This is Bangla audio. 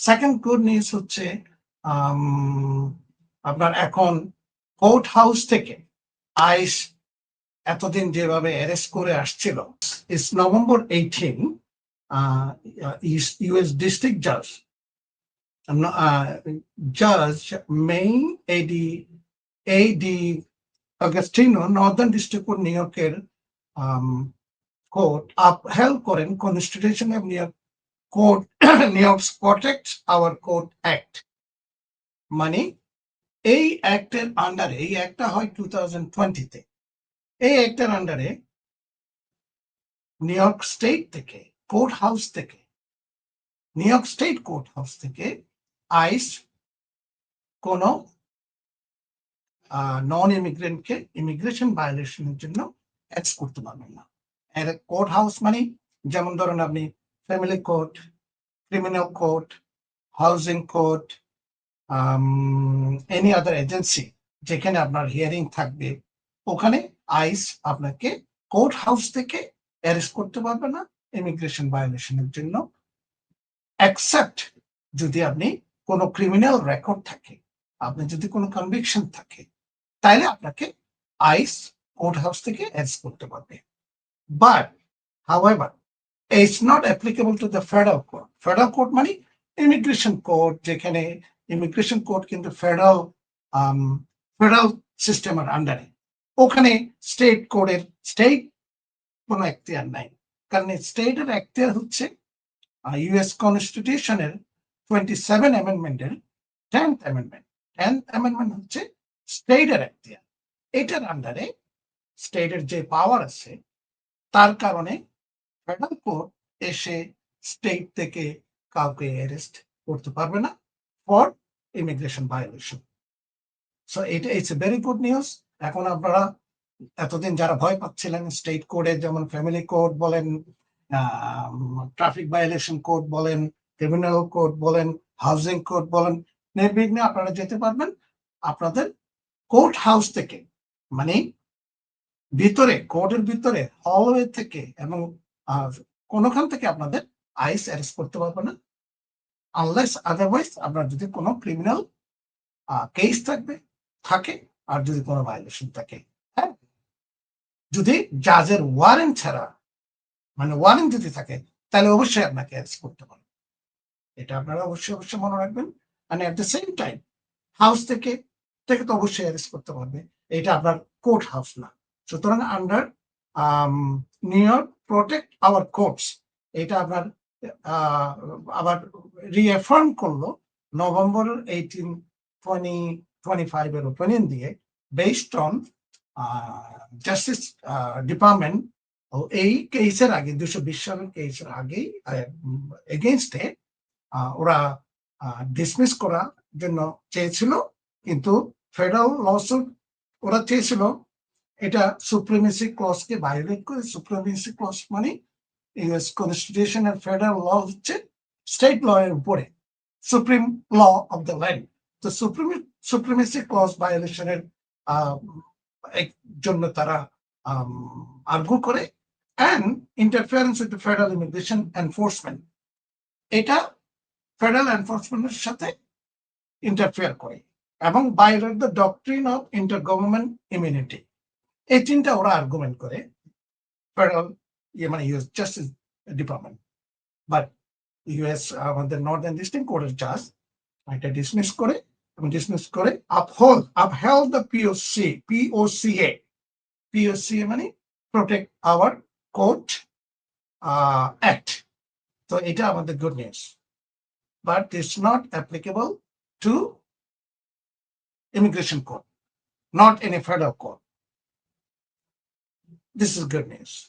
সেকেন্ড গুড নিউজ হচ্ছে আম, আপনার এখন কোর্ট হাউস থেকে আইস এতদিন যেভাবে অ্যারেস্ট করে আসছিল ইস নভেম্বর এইটিন ইউএস ডিস্ট্রিক্ট জাজ জাজ মেইন এডি এডি অগাস্টিনো নর্দার্ন ডিস্ট্রিক্ট নিউ ইয়র্কের কোর্ট আপহেল করেন constitution of new York new York protect hour court act মানে এই অ্যাক্টের আন্ডারে এই অ্যাক্টটা হয় টু থাউজেন্ড টোয়েন্টিতে এই অ্যাক্টের আন্ডারে নিউ ইয়র্ক স্টেট থেকে কোর্ট হাউস থেকে New York state court house থেকে আইস কোন নন ইমিগ্রেন্টকে ইমিগ্রেশন ভায়োলেশনের জন্য অ্যাক্স করতে পারবেন না। কোর্ট হাউস মানে যেমন ধরুন আপনি family court criminal court housing court any other agency যেখানে আপনার হিয়ারিং থাকবে, ওখানে আইস আপনাকে কোর্ট হাউস থেকে অ্যারেস্ট করতে পারবে না ইমিগ্রেশন ভায়োলেশনের জন্য। অ্যাকসেপ্ট যদি আপনি কোনো ক্রিমিনাল রেকর্ড থাকে, আপনি যদি কোনো কনভিকশন থাকে তাহলে আপনাকে আইস কোর্ট হাউস থেকে অ্যারেস্ট করতে পারবে। But however it's not applicable to the federal court federal court মানে ইমিগ্রেশন কোর্ট যেখানে ইমিগ্রেশন কোর্ট কিন্তু ফেডারেল ফেডারেল সিস্টেমের আন্ডারে ওখানে স্টেট কোর্টের স্টেট কোনো এখতিয়ার নাই। কারণ স্টেটের এখতিয়ার হচ্ছে ইউএস কনস্টিটিউশনের টোয়েন্টি সেভেন অ্যামেন্ডমেন্টের টেন্থ অ্যামেন্ডমেন্ট টেন্থ অ্যামেন্ডমেন্ট হচ্ছে স্টেটের এখতিয়ার। এটার আন্ডারে স্টেটের যে পাওয়ার আছে, তার কারণে ফেডারেল কোর্ট এসে স্টেট থেকে কাউকে অ্যারেস্ট করতে পারবে না ফর ইমিগ্রেশন ভায়োলেশন সো এটা it's a very good news এখন আপনারা এতদিন যারা ভয় পাচ্ছিলেন স্টেট কোর্টে যেমন ফ্যামিলি কোর্ট বলেন ট্রাফিক ভায়োলেশন কোর্ট বলেন ক্রিমিনাল কোর্ট বলেন হাউজিং কোর্ট বলেন, নির্বিঘ্নে আপনারা যেতে পারবেন। আপনাদের কোর্ট হাউস থেকে মানে ভিতরে কোর্টের ভিতরে হলওয়ে থেকে এবং আহ, কোনোখান থেকে আপনাদের আইস অ্যারেস্ট করতে পারবে না। আনলেস আদারওয়াইজ আপনার যদি কোনো ক্রিমিনাল কেস থাকবে থাকে আর যদি কোনো ভায়োলেশন থাকে হ্যাঁ? যদি জাজের ওয়ারেন্ট ছাড়া মানে ওয়ারেন্ট যদি থাকে তাহলে অবশ্যই আপনাকে অ্যারেস্ট করতে পারবে এটা আপনারা অবশ্যই অবশ্যই মনে রাখবেন। মানে at the same time house থেকে থেকে তো অবশ্যই অ্যারেস্ট করতে পারবে। এটা আপনার কোর্ট হাউস না। সুতরাং under New York protect our courts এটা আহ, আবার রিএফার্ম করল November eighteen twenty twenty five এর ওপিনিয়ন দিয়ে বেসড অন জাস্টিস ডিপার্টমেন্ট এই কেসের আগে দুশো বিশ সালের কেসের আগেই এগেনস্টে ওরা ডিসমিস করার জন্য চেয়েছিল কিন্তু ফেডারেল লসুট ওরা চেয়েছিল এটা সুপ্রিমেসি ক্লসকে ভায়োলেট করে সুপ্রিমেসি ক্লস মানে ইউএস কনস্টিটিউশন এর ফেডারেল ল হচ্ছে স্টেট ল এর উপরে supreme law of the land তো সুপ্রিম সুপ্রিমেসি ক্লস ভায়োলেশনের জন্য তারা আর্গু করে and interference with federal immigration enforcement এটা ফেডারেল এনফোর্সমেন্টের সাথে ইন্টারফেয়ার করে এবং বাইরের the doctrine of inter government immunity এই তিনটা ওরা আর্গুমেন্ট করে ফেডারেল ইয়ে মানে US justice department but US আমাদের নর্দার্ন ডিস্ট্রিক্ট কোর্টের জাজ এটা ডিসমিস করে এবং ডিসমিস করে আপহোল আপহেল দ্য পিওসি পিওসিএ পিওসিএ মানে প্রোটেক্ট আওয়ার কোর্ট অ্যাক্ট তো এটা আমাদের good news but it's not applicable to court, not in a federal court. This is good news.